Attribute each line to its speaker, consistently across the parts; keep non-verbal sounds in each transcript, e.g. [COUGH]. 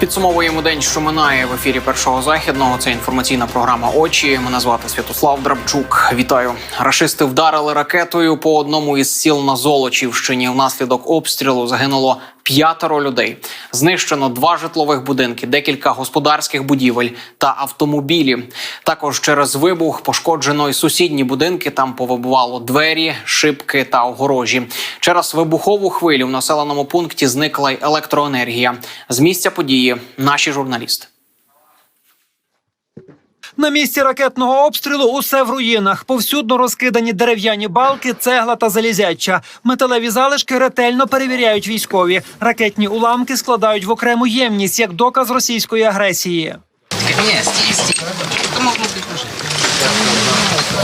Speaker 1: Підсумовуємо день, що минає в ефірі першого західного. Це інформаційна програма Очі. Мене звати Святослав Драбчук. Вітаю. Рашисти вдарили ракетою по одному із сіл на Золочівщині. Внаслідок обстрілу загинуло п'ятеро людей. Знищено два житлових будинки, декілька господарських будівель та автомобілі. Також через вибух пошкоджено й сусідні будинки. Там повибувало двері, шибки та огорожі. Через вибухову хвилю в населеному пункті зникла й електроенергія. З місця події наші журналісти.
Speaker 2: На місці ракетного обстрілу усе в руїнах. Повсюдно розкидані дерев'яні балки, цегла та залізяча. Металеві залишки ретельно перевіряють військові. Ракетні уламки складають в окрему ємність як доказ російської агресії.
Speaker 3: Не,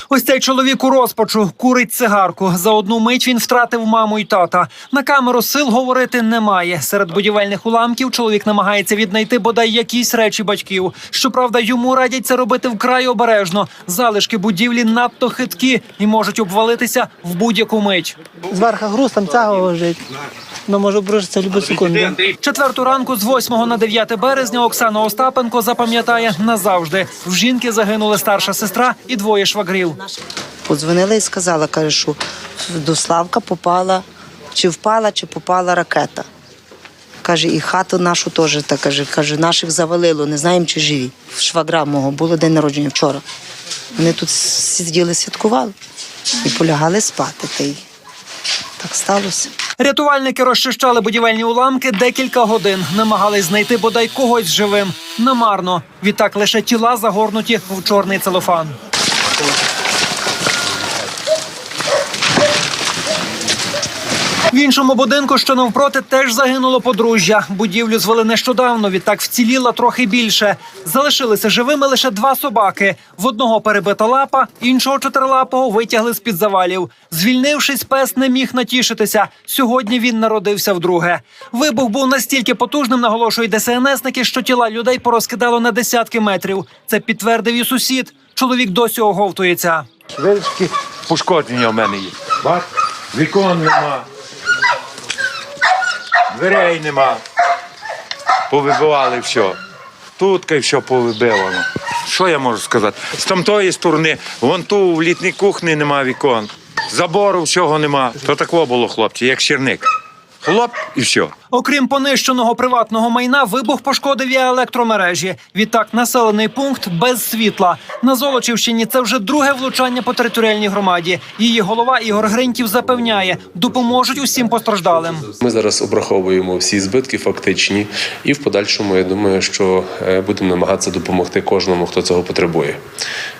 Speaker 2: Ось цей чоловік у розпачу курить цигарку. За одну мить він втратив маму й тата. На камеру сил говорити немає. Серед будівельних уламків чоловік намагається віднайти бодай якісь речі батьків. Щоправда, йому радять це робити вкрай обережно. Залишки будівлі надто хиткі і можуть обвалитися в будь-яку мить.
Speaker 4: Зверху груз, там цяга лежить. Ну, може обрушитися в будь секунду.
Speaker 2: Четверту ранку з 8 на 9 березня Оксана Остапенко запам'ятає назавжди. В жінки загинули старша сестра і двоє швагрів.
Speaker 4: Подзвонила і сказала, каже, що до Славка попала, чи впала, чи попала ракета. Каже, і хату нашу теж так каже. Каже, наших завалило, не знаємо, чи живі. Швагра мого було день народження вчора. Вони тут сиділи, святкували і полягали спати. Та й так сталося.
Speaker 2: Рятувальники розчищали будівельні уламки декілька годин. Намагались знайти бодай когось живим. Намарно. Відтак лише тіла загорнуті в чорний целофан. В іншому будинку, що навпроти, теж загинуло подружжя. Будівлю звели нещодавно. Відтак вціліла трохи більше. Залишилися живими лише два собаки. В одного перебита лапа, іншого чотирилапого витягли з під завалів. Звільнившись, пес не міг натішитися. Сьогодні він народився вдруге. Вибух був настільки потужним, наголошують ДСНСники, що тіла людей порозкидало на десятки метрів. Це підтвердив і сусід. Чоловік досі оговтується.
Speaker 5: Великі пошкодження в мене є. Бач, вікон нема. Дверей нема. Повибивали все. Тут все повибивано. Що я можу сказати? З тамтої сторони, вон ту в літній кухні нема вікон. Забору всього нема. То тако було, хлопці, як черник. Хлоп і все.
Speaker 2: Окрім понищеного приватного майна, вибух пошкодив і електромережі. Відтак, населений пункт без світла. На Золочівщині це вже друге влучання по територіальній громаді. Її голова Ігор Гриньків запевняє, допоможуть усім постраждалим.
Speaker 6: Ми зараз обраховуємо всі збитки фактичні, і в подальшому я думаю, що е, будемо намагатися допомогти кожному, хто цього потребує.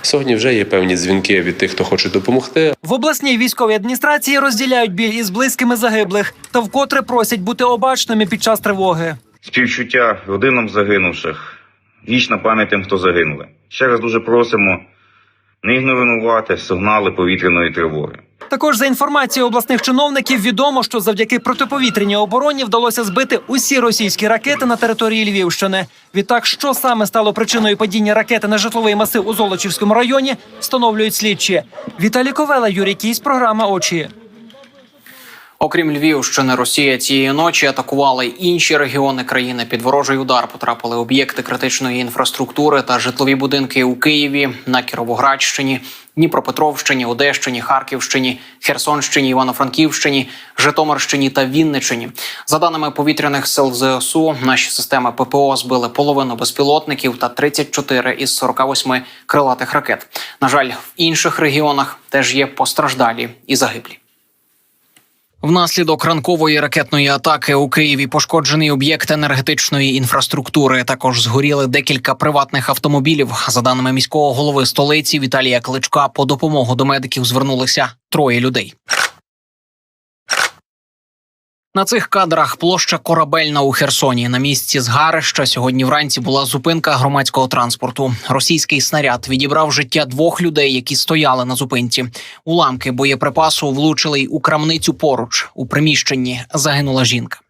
Speaker 6: Сьогодні вже є певні дзвінки від тих, хто хоче допомогти.
Speaker 2: В обласній військовій адміністрації розділяють біль із близькими загиблих та вкотре просять бути обачними під час тривоги.
Speaker 7: співчуття родинам загинувших, вічна пам'ять тим, хто загинули. Ще раз дуже просимо не ігнорувати сигнали повітряної тривоги.
Speaker 2: Також за інформацією обласних чиновників відомо, що завдяки протиповітряній обороні вдалося збити усі російські ракети на території Львівщини. Відтак, що саме стало причиною падіння ракети на житловий масив у Золочівському районі, встановлюють слідчі. Віталій Ковела, Юрій Кісь, програма Очі.
Speaker 1: Окрім Львівщини, Росія цієї ночі атакувала й інші регіони країни. Під ворожий удар потрапили об'єкти критичної інфраструктури та житлові будинки у Києві, на Кіровоградщині, Дніпропетровщині, Одещині, Харківщині, Херсонщині, Івано-Франківщині, Житомирщині та Вінниччині. За даними повітряних сил ЗСУ, наші системи ППО збили половину безпілотників та 34 із 48 крилатих ракет. На жаль, в інших регіонах теж є постраждалі і загиблі. Внаслідок ранкової ракетної атаки у Києві пошкоджений об'єкт енергетичної інфраструктури. Також згоріли декілька приватних автомобілів. За даними міського голови столиці Віталія Кличка, по допомогу до медиків звернулися троє людей. На цих кадрах площа корабельна у Херсоні. На місці згарища сьогодні вранці була зупинка громадського транспорту. Російський снаряд відібрав життя двох людей, які стояли на зупинці. Уламки боєприпасу влучили й у крамницю поруч. У приміщенні загинула жінка.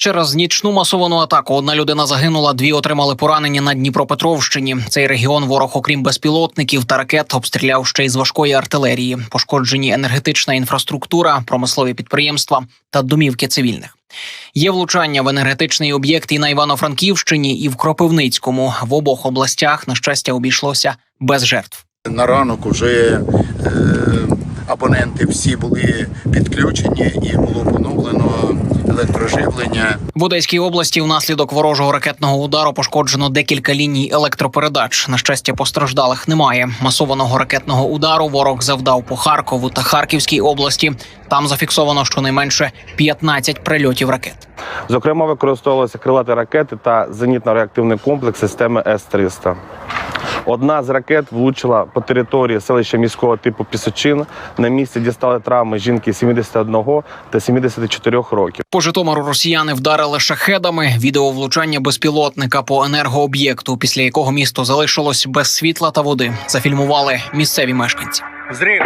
Speaker 1: Через нічну масовану атаку одна людина загинула, дві отримали поранення на Дніпропетровщині. Цей регіон ворог, окрім безпілотників та ракет, обстріляв ще й з важкої артилерії. Пошкоджені енергетична інфраструктура, промислові підприємства та домівки цивільних. Є влучання в енергетичний об'єкт і на Івано-Франківщині, і в Кропивницькому. В обох областях, на щастя, обійшлося без жертв.
Speaker 8: На ранок уже е, абоненти всі були підключені і було поновлено електроживлення.
Speaker 1: В Одеській області внаслідок ворожого ракетного удару пошкоджено декілька ліній електропередач. На щастя, постраждалих немає. Масованого ракетного удару ворог завдав по Харкову та Харківській області. Там зафіксовано щонайменше 15 прильотів ракет.
Speaker 9: Зокрема, використовувалися крилаті ракети та зенітно-реактивний комплекс системи С-300. Одна з ракет влучила по території селища міського типу Пісочин. На місці дістали травми жінки 71 та 74 років.
Speaker 1: По Житомиру росіяни вдарили шахедами. Відео влучання безпілотника по енергооб'єкту, після якого місто залишилось без світла та води. Зафільмували місцеві мешканці.
Speaker 2: Зрив.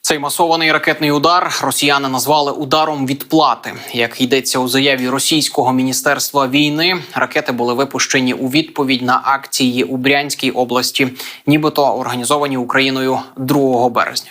Speaker 1: Цей масований ракетний удар росіяни назвали ударом відплати. Як йдеться у заяві російського міністерства війни, ракети були випущені у відповідь на акції у Брянській області, нібито організовані Україною 2 березня.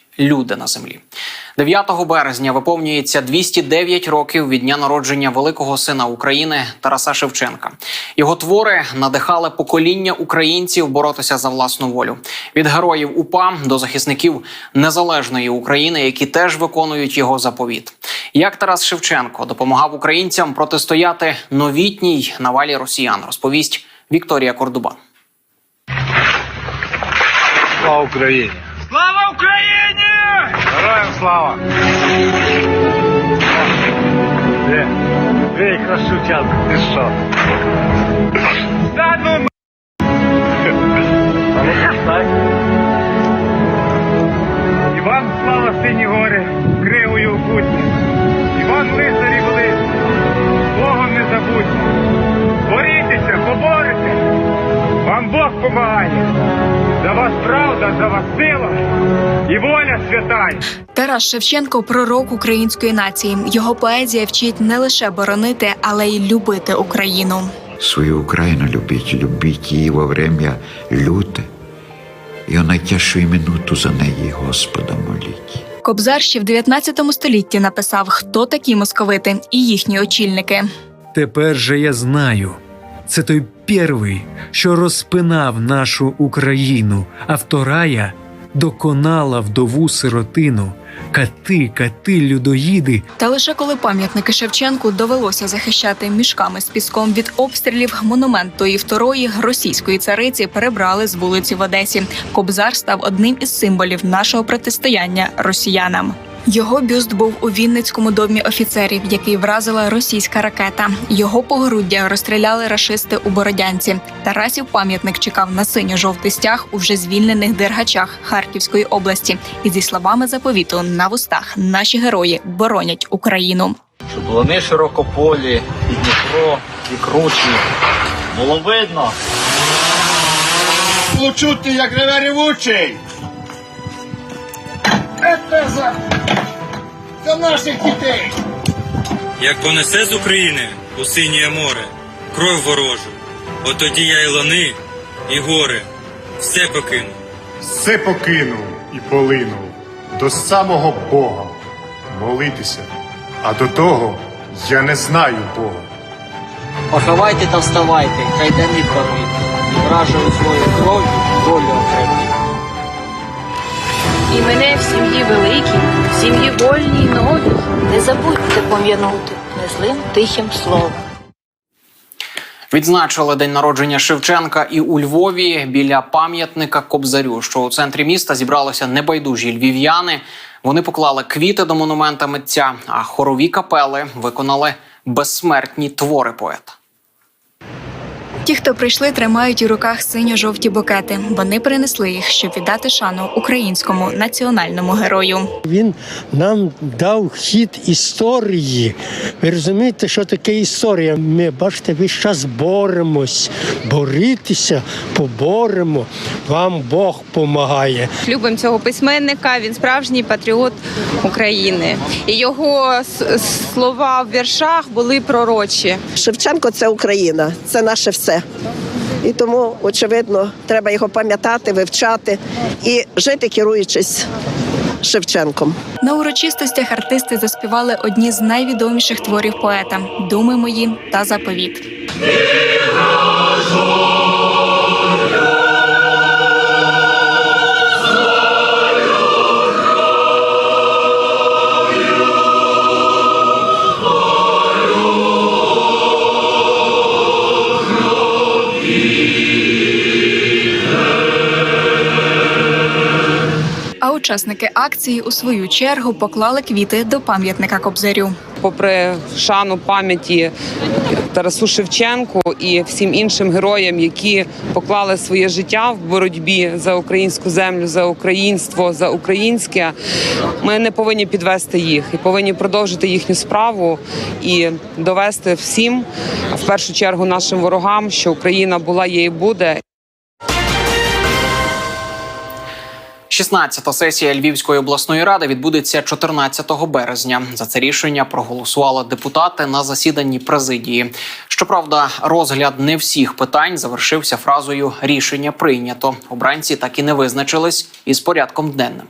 Speaker 1: люди на землі. 9 березня виповнюється 209 років від дня народження великого сина України Тараса Шевченка. Його твори надихали покоління українців боротися за власну волю від героїв УПА до захисників незалежної України, які теж виконують його заповіт. Як Тарас Шевченко допомагав українцям протистояти новітній навалі росіян, розповість Вікторія Кордубан.
Speaker 5: Слава Україні!
Speaker 2: Слава Україні!
Speaker 5: Героям слава! Де? Де красучанка, ти що?
Speaker 2: Та ну
Speaker 5: Так?
Speaker 2: Іван слава сині гори, кривою у кутні. Іван лицарі були, Богом не забудьте. Борітеся, поборете. Вам Бог помагає. За вас правда, за вас сила і воля святая.
Speaker 10: Тарас Шевченко пророк української нації. Його поезія вчить не лише боронити, але й любити Україну.
Speaker 11: свою Украину любить, любить її во время люте, і у найтяжчу минуту за неї Господа моліть.
Speaker 10: Кобзар ще в 19 столітті написав, хто такі московити і їхні очільники.
Speaker 12: Тепер же я знаю. Це той перший, що розпинав нашу Україну, а вторая доконала вдову сиротину. Кати, кати, людоїди,
Speaker 10: Та лише коли пам'ятники Шевченку довелося захищати мішками з піском від обстрілів, монумент тої второї російської цариці перебрали з вулиці в Одесі. Кобзар став одним із символів нашого протистояння росіянам. Його бюст був у Вінницькому домі офіцерів, який вразила російська ракета. Його погоруддя розстріляли рашисти у Бородянці. Тарасів пам'ятник чекав на синьо-жовтий стяг у вже звільнених дергачах Харківської області. І зі словами заповіту на вустах наші герої боронять Україну.
Speaker 13: щоб лани широкополі, і Дніпро, і кручі. Було видно. Було чути, як реве ревучий. Це за, за наших дітей.
Speaker 14: Як понесе з України у синє море, кров ворожу, от тоді я і лани, і гори, все покину.
Speaker 15: Все покинув і полинув до самого Бога молитися. А до того я не знаю Бога.
Speaker 13: Поховайте та вставайте, хай дани порвіть. І вражою свою кров'ю долю окреміть.
Speaker 16: І мене в сім'ї великій, в сім'ї вольній новій. Не забудьте пом'янути незлим тихим словом.
Speaker 1: Відзначили день народження Шевченка і у Львові біля пам'ятника Кобзарю, що у центрі міста зібралися небайдужі львів'яни. Вони поклали квіти до монумента митця, а хорові капели виконали безсмертні твори поета.
Speaker 10: Ті, хто прийшли, тримають у руках синьо-жовті букети. Вони принесли їх, щоб віддати шану українському національному герою.
Speaker 17: Він нам дав хід історії. Ви розумієте, що таке історія? Ми бачите, весь час боремось, борітися, поборемо. Вам Бог помагає.
Speaker 18: Любимо цього письменника. Він справжній патріот України. І його слова в віршах були пророчі.
Speaker 19: Шевченко це Україна, це наше все. І тому, очевидно, треба його пам'ятати, вивчати і жити, керуючись Шевченком.
Speaker 10: На урочистостях артисти заспівали одні з найвідоміших творів поета Думи мої та заповіт. Учасники акції у свою чергу поклали квіти до пам'ятника Кобзарю.
Speaker 18: Попри шану пам'яті Тарасу Шевченку і всім іншим героям, які поклали своє життя в боротьбі за українську землю, за українство, за українське, ми не повинні підвести їх і повинні продовжити їхню справу і довести всім, в першу чергу, нашим ворогам, що Україна була, є і буде.
Speaker 1: 16-та сесія Львівської обласної ради відбудеться 14 березня. За це рішення проголосували депутати на засіданні президії. Щоправда, розгляд не всіх питань завершився фразою рішення прийнято. Обранці так і не визначились із порядком денним.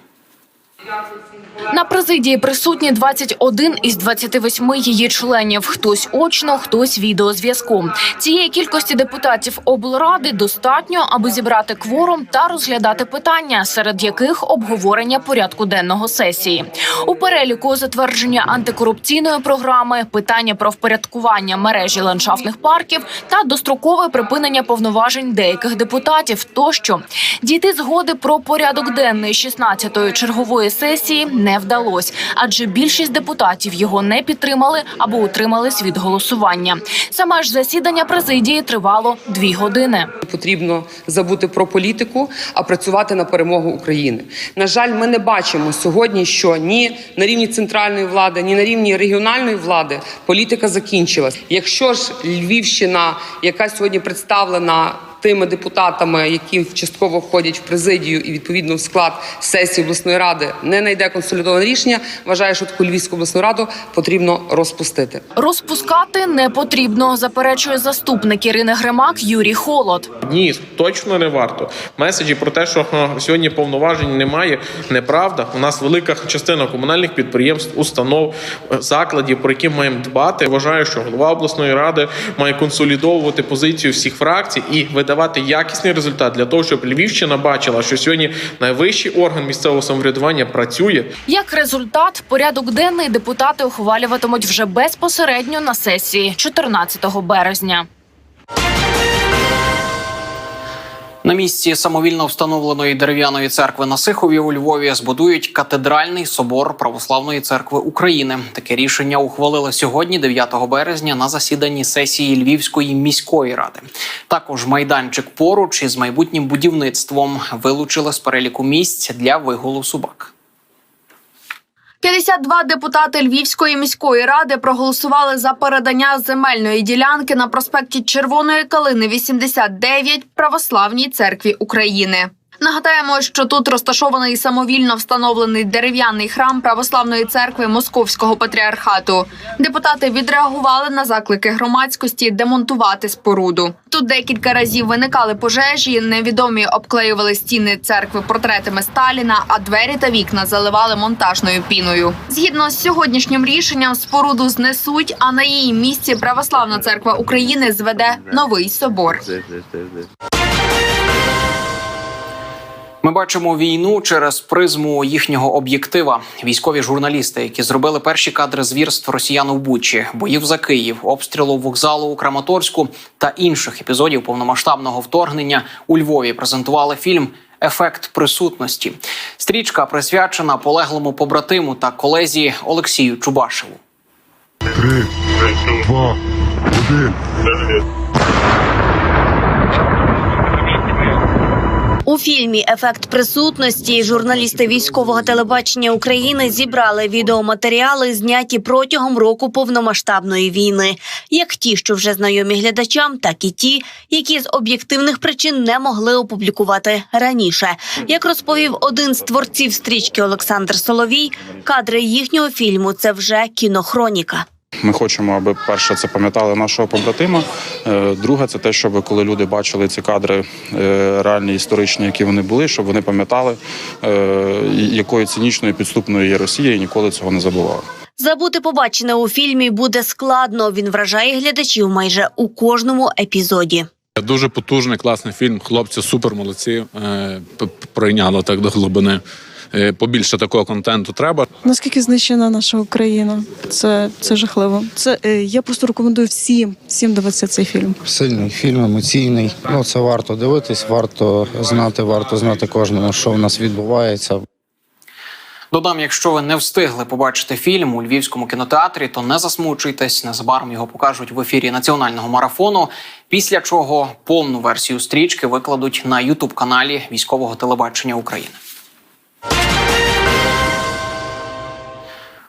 Speaker 20: На президії присутні 21 із 28 її членів. Хтось очно, хтось відеозв'язку. Цієї кількості депутатів облради достатньо, аби зібрати кворум та розглядати питання, серед яких обговорення порядку денного сесії. У переліку затвердження антикорупційної програми, питання про впорядкування мережі ландшафтних парків та дострокове припинення повноважень деяких депутатів. Тощо дійти згоди про порядок денний 16-ї чергової сесії не вдалось, адже більшість депутатів його не підтримали або утримались від голосування. Саме ж засідання президії тривало дві години.
Speaker 18: Потрібно забути про політику, а працювати на перемогу України. На жаль, ми не бачимо сьогодні, що ні на рівні центральної влади, ні на рівні регіональної влади політика закінчилась. Якщо ж Львівщина, яка сьогодні представлена тими депутатами, які частково входять в президію і відповідно в склад сесії обласної ради, не знайде консолідоване рішення, вважаю, що таку Львівську обласну раду потрібно розпустити.
Speaker 20: Розпускати не потрібно, заперечує заступник Ірини Гримак Юрій Холод.
Speaker 21: Ні, точно не варто. Меседжі про те, що сьогодні повноважень немає, неправда. У нас велика частина комунальних підприємств, установ, е, закладів, про які маємо дбати. Вважаю, що голова обласної ради має консолідовувати позицію всіх фракцій і видавати якісний результат для того, щоб Львівщина бачила, що сьогодні найвищий орган місцевого самоврядування працює.
Speaker 20: Як результат, порядок денний депутати ухвалюватимуть вже безпосередньо на сесії 14 березня.
Speaker 1: На місці самовільно встановленої дерев'яної церкви на Сихові у Львові збудують катедральний собор Православної церкви України. Таке рішення ухвалили сьогодні, 9 березня, на засіданні сесії Львівської міської ради. Також майданчик поруч із майбутнім будівництвом вилучили з переліку місць для вигулу собак.
Speaker 22: 52 депутати Львівської міської ради проголосували за передання земельної ділянки на проспекті Червоної Калини 89 Православній церкві України. Нагадаємо, що тут розташований самовільно встановлений дерев'яний храм Православної церкви Московського патріархату. Депутати відреагували на заклики громадськості демонтувати споруду. Тут декілька разів виникали пожежі. Невідомі обклеювали стіни церкви портретами Сталіна, а двері та вікна заливали монтажною піною. Згідно з сьогоднішнім рішенням, споруду знесуть, а на її місці Православна церква України зведе новий собор.
Speaker 1: Бачимо війну через призму їхнього об'єктива. Військові журналісти, які зробили перші кадри звірств росіян у Бучі, боїв за Київ, обстрілу вокзалу у Краматорську та інших епізодів повномасштабного вторгнення у Львові, презентували фільм Ефект присутності. Стрічка присвячена полеглому побратиму та колезі Олексію Чубашеву.
Speaker 15: Три, два, один.
Speaker 23: У фільмі Ефект присутності журналісти військового телебачення України зібрали відеоматеріали, зняті протягом року повномасштабної війни, як ті, що вже знайомі глядачам, так і ті, які з об'єктивних причин не могли опублікувати раніше. Як розповів один з творців стрічки Олександр Соловій, кадри їхнього фільму це вже кінохроніка.
Speaker 24: Ми хочемо, аби перше це пам'ятали нашого побратима. Е, Друге, це те, щоб коли люди бачили ці кадри е, реальні історичні, які вони були, щоб вони пам'ятали, е, якою цинічною підступною є Росія, і ніколи цього не забували.
Speaker 23: Забути побачене у фільмі буде складно. Він вражає глядачів майже у кожному епізоді.
Speaker 25: Дуже потужний, класний фільм. Хлопці супер молодці. Пройняло так до глибини. Е, Побільше такого контенту треба.
Speaker 26: Наскільки знищена наша Україна? Це, це жахливо. Це е, я просто рекомендую всім, всім дивитися цей фільм.
Speaker 27: Сильний фільм, емоційний. Ну це варто дивитись, варто знати, варто знати кожному, що в нас відбувається.
Speaker 1: Додам, якщо ви не встигли побачити фільм у львівському кінотеатрі, то не засмучуйтесь. Незабаром його покажуть в ефірі національного марафону. Після чого повну версію стрічки викладуть на ютуб каналі військового телебачення України.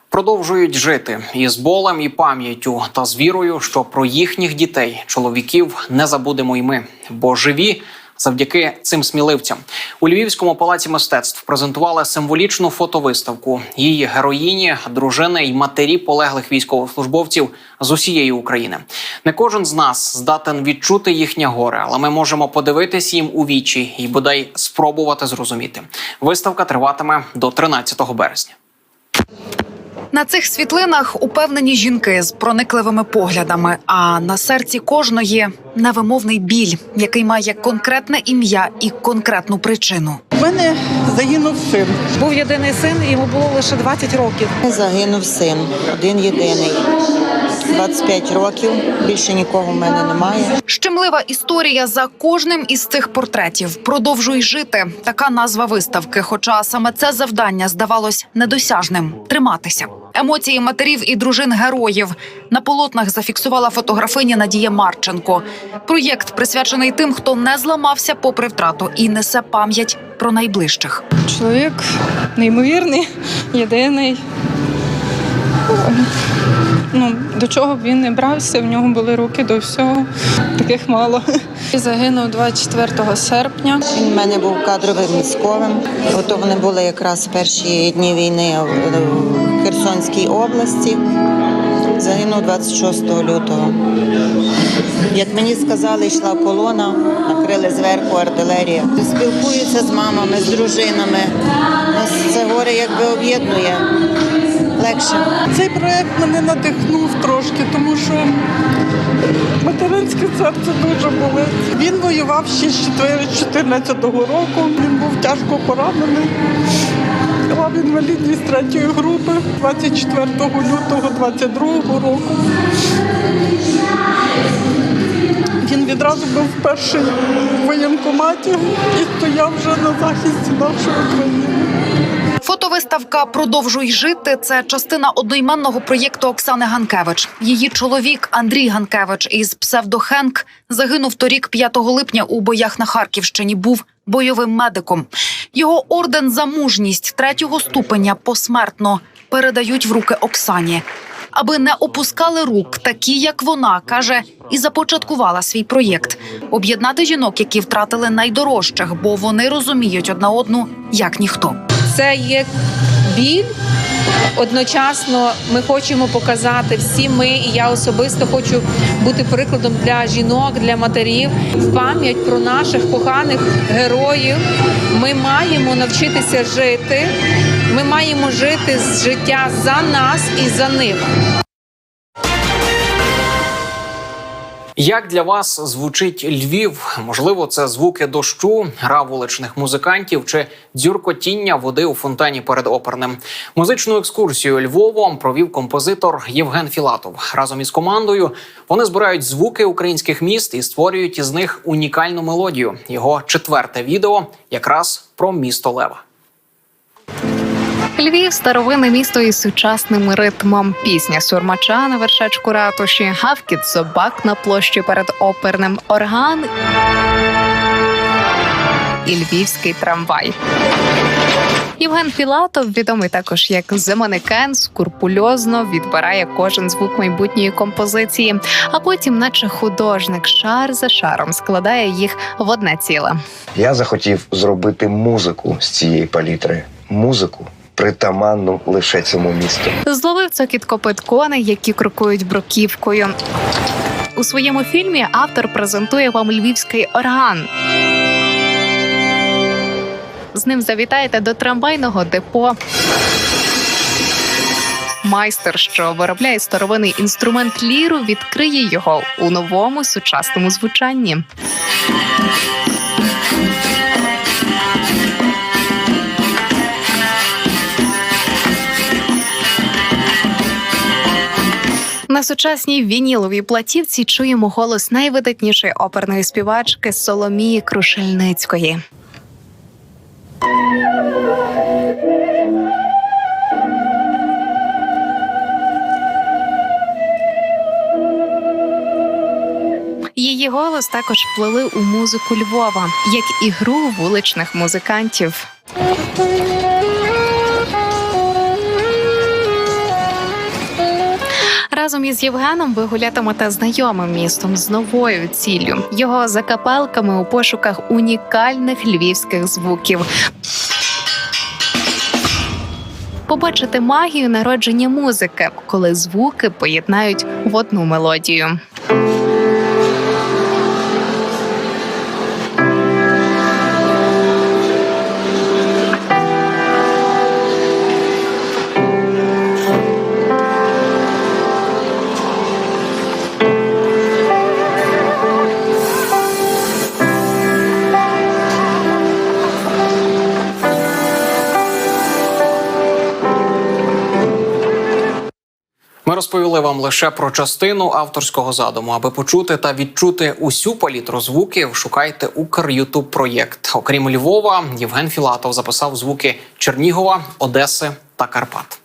Speaker 1: Продовжують жити із болем і пам'яттю та з вірою, що про їхніх дітей, чоловіків, не забудемо й ми, бо живі завдяки цим сміливцям. У Львівському палаці мистецтв презентували символічну фотовиставку. Її героїні, дружини й матері полеглих військовослужбовців з усієї України. Не кожен з нас здатен відчути їхнє горе, але ми можемо подивитись їм у вічі і бодай спробувати зрозуміти. Виставка триватиме до 13 березня.
Speaker 28: На цих світлинах упевнені жінки з проникливими поглядами. А на серці кожної невимовний біль, який має конкретне ім'я і конкретну причину.
Speaker 29: У мене загинув син. Був єдиний син, йому було лише 20 років.
Speaker 30: Загинув син, один єдиний. 25 років, більше нікого в мене немає.
Speaker 28: Щемлива історія за кожним із цих портретів. Продовжуй жити. Така назва виставки. Хоча саме це завдання здавалось недосяжним триматися. Емоції матерів і дружин героїв на полотнах зафіксувала фотографиня Надія Марченко. Проєкт присвячений тим, хто не зламався попри втрату і несе пам'ять про найближчих.
Speaker 29: Чоловік неймовірний, єдиний. Ну, до чого б він не брався, в нього були руки до всього. Таких мало. Загинув 24 серпня.
Speaker 30: Він в мене був кадровим військовим. Ото вони були якраз перші дні війни в Херсонській області. Загинув 26 лютого. Як мені сказали, йшла колона, накрили зверху артилерія. Спілкуюся з мамами, з дружинами. Нас це горе якби об'єднує. Легше.
Speaker 29: Цей проект мене надихнув трошки, тому що материнське серце дуже болить. Він воював ще з 2014 року. Він був тяжко поранений. Мав інвалідність третьої групи 24 лютого 22 року. Він відразу був перший в воєнкоматі і стояв вже на захисті нашої країни.
Speaker 28: Фотовиставка Продовжуй жити це частина одноіменного проєкту Оксани Ганкевич. Її чоловік Андрій Ганкевич із псевдохенк загинув торік 5 липня у боях на Харківщині. Був бойовим медиком. Його орден за мужність третього ступеня посмертно передають в руки Оксані. Аби не опускали рук, такі як вона каже, і започаткувала свій проєкт об'єднати жінок, які втратили найдорожчих, бо вони розуміють одна одну як ніхто.
Speaker 31: Це є біль. Одночасно ми хочемо показати всі ми, і я особисто хочу бути прикладом для жінок, для матерів в пам'ять про наших коханих героїв. Ми маємо навчитися жити. Ми маємо жити з життя за нас і за них.
Speaker 1: Як для вас звучить Львів? Можливо, це звуки дощу, гра вуличних музикантів чи дзюркотіння води у фонтані перед оперним. Музичну екскурсію Львовом провів композитор Євген Філатов. Разом із командою вони збирають звуки українських міст і створюють із них унікальну мелодію. Його четверте відео якраз про місто Лева.
Speaker 32: Львів старовинне місто із сучасним ритмом. Пісня сурмача на вершечку ратуші, гавкіт собак на площі перед оперним орган. і львівський трамвай. Євген Філатов, відомий також як Земанекен, скурпульозно відбирає кожен звук майбутньої композиції, а потім, наче художник, шар за шаром складає їх в одне ціле.
Speaker 33: Я захотів зробити музику з цієї палітри. Музику притаманну лише цьому місту.
Speaker 32: Зловив цокіт копит коней, які крокують бруківкою. У своєму фільмі автор презентує вам львівський орган. З ним завітаєте до трамвайного депо. Майстер, що виробляє старовинний інструмент ліру, відкриє його у новому сучасному звучанні. На сучасній вініловій платівці чуємо голос найвидатнішої оперної співачки Соломії Крушельницької. Її голос також вплили у музику Львова, як і гру вуличних музикантів. Разом із Євгеном ви гулятимете знайомим містом з новою ціллю його закапелками у пошуках унікальних львівських звуків. Побачити магію народження музики, коли звуки поєднають в одну мелодію.
Speaker 1: Ми розповіли вам лише про частину авторського задуму. Аби почути та відчути усю палітру звуків, шукайте Укр Ютуб проєкт. Окрім Львова, Євген Філатов записав звуки Чернігова, Одеси та Карпат.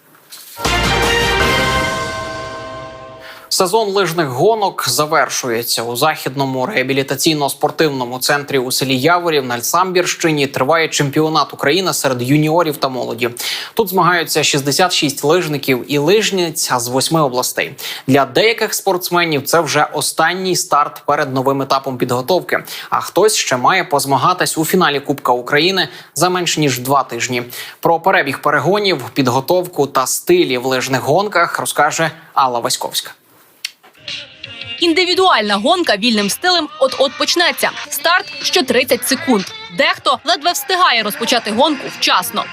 Speaker 1: Сезон лижних гонок завершується у західному реабілітаційно-спортивному центрі у селі Яворів на Альсамбірщині. Триває чемпіонат України серед юніорів та молоді. Тут змагаються 66 лижників і лижниць з восьми областей. Для деяких спортсменів це вже останній старт перед новим етапом підготовки. А хтось ще має позмагатись у фіналі Кубка України за менш ніж два тижні. Про перебіг перегонів, підготовку та стилі в лижних гонках розкаже Алла Васьковська.
Speaker 34: Індивідуальна гонка вільним стилем от-от почнеться. Старт що 30 секунд. Дехто ледве встигає розпочати гонку вчасно.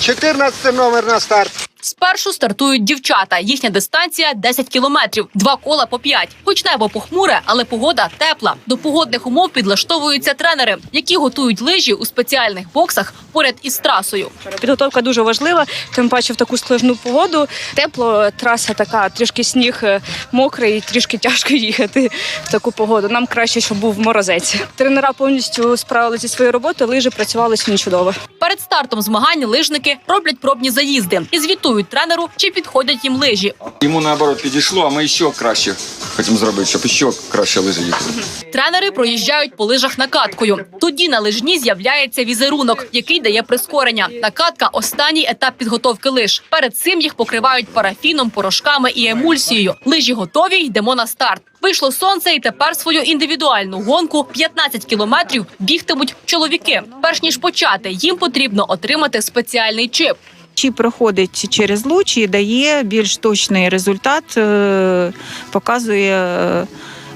Speaker 35: 14 номер на старт.
Speaker 34: Спершу стартують дівчата. Їхня дистанція 10 кілометрів, два кола по 5. Хоч небо похмуре, але погода тепла. До погодних умов підлаштовуються тренери, які готують лижі у спеціальних боксах поряд із трасою.
Speaker 36: Підготовка дуже важлива, тим паче в таку складну погоду. Тепло, траса така, трішки сніг е, мокрий, трішки тяжко [LAUGHS] їхати в таку погоду. Нам краще, щоб був морозець. Тренера повністю справилися зі своєю роботою, лижі працювали сьогодні чудово.
Speaker 34: Перед стартом змагань лижники роблять пробні заїзди і звітують тренеру, чи підходять їм лижі.
Speaker 37: Йому наоборот підійшло, а ми ще краще хочемо зробити, щоб ще краще лижі їхали.
Speaker 34: Тренери проїжджають по лижах накаткою. Тоді на лижні з'являється візерунок, який дає прискорення. Накатка останній етап підготовки лиж. Перед цим їх покривають парафіном, порошками і емульсією. Лижі готові, йдемо на старт. Вийшло сонце, і тепер свою індивідуальну гонку 15 кілометрів бігтимуть чоловіки. Перш ніж почати, їм потрібно отримати спеціальний чип.
Speaker 38: Чи проходить через луч і дає більш точний результат, е, показує, е,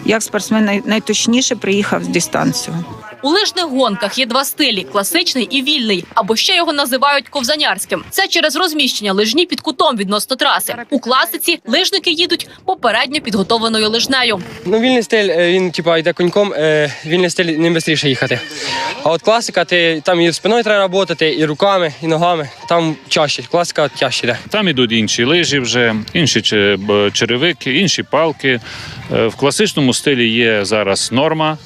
Speaker 38: як спортсмен найточніше приїхав з дистанцію.
Speaker 34: У лижних гонках є два стилі: класичний і вільний, або ще його називають ковзанярським. Це через розміщення лижні під кутом відносно траси. У класиці лижники їдуть попередньо підготовленою лижнею.
Speaker 39: Ну, вільний стиль, е, він типа йде коньком, е, вільний стиль ним швидше їхати. А от класика, ти там і спиною треба працювати, і руками, і ногами. Там чаще. Класика тяжче йде.
Speaker 25: Там ідуть інші лижі вже, інші че- черевики, інші палки. Е, В класичному стилі є зараз норма.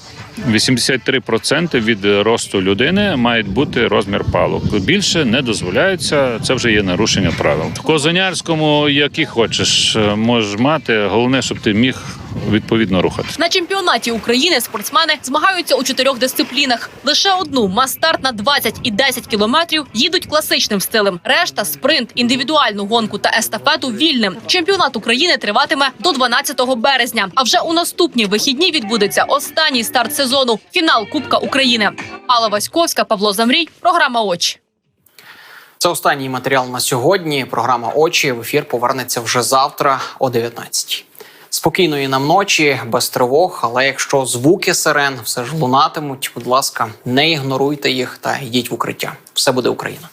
Speaker 25: 83% від росту людини мають бути розмір палок. Більше не дозволяється. Це вже є нарушення правил. В козанярському, які хочеш, е, можеш мати. Головне, щоб ти міг відповідно рухатися.
Speaker 34: На чемпіонаті України спортсмени змагаються у чотирьох дисциплінах. Лише одну мас-старт на 20 і 10 кілометрів їдуть класичним стилем. Решта спринт, індивідуальну гонку та естафету вільним. Чемпіонат України триватиме до 12 березня. А вже у наступні вихідні відбудеться останній старт сезону фінал Кубка України. Алла Васьковська, Павло Замрій. Програма очі.
Speaker 1: Це останній матеріал на сьогодні. Програма Очі в ефір повернеться вже завтра о 19 Спокійної нам ночі, без тривог. Але якщо звуки сирен все ж лунатимуть, будь ласка, не ігноруйте їх та йдіть в укриття. Все буде Україна.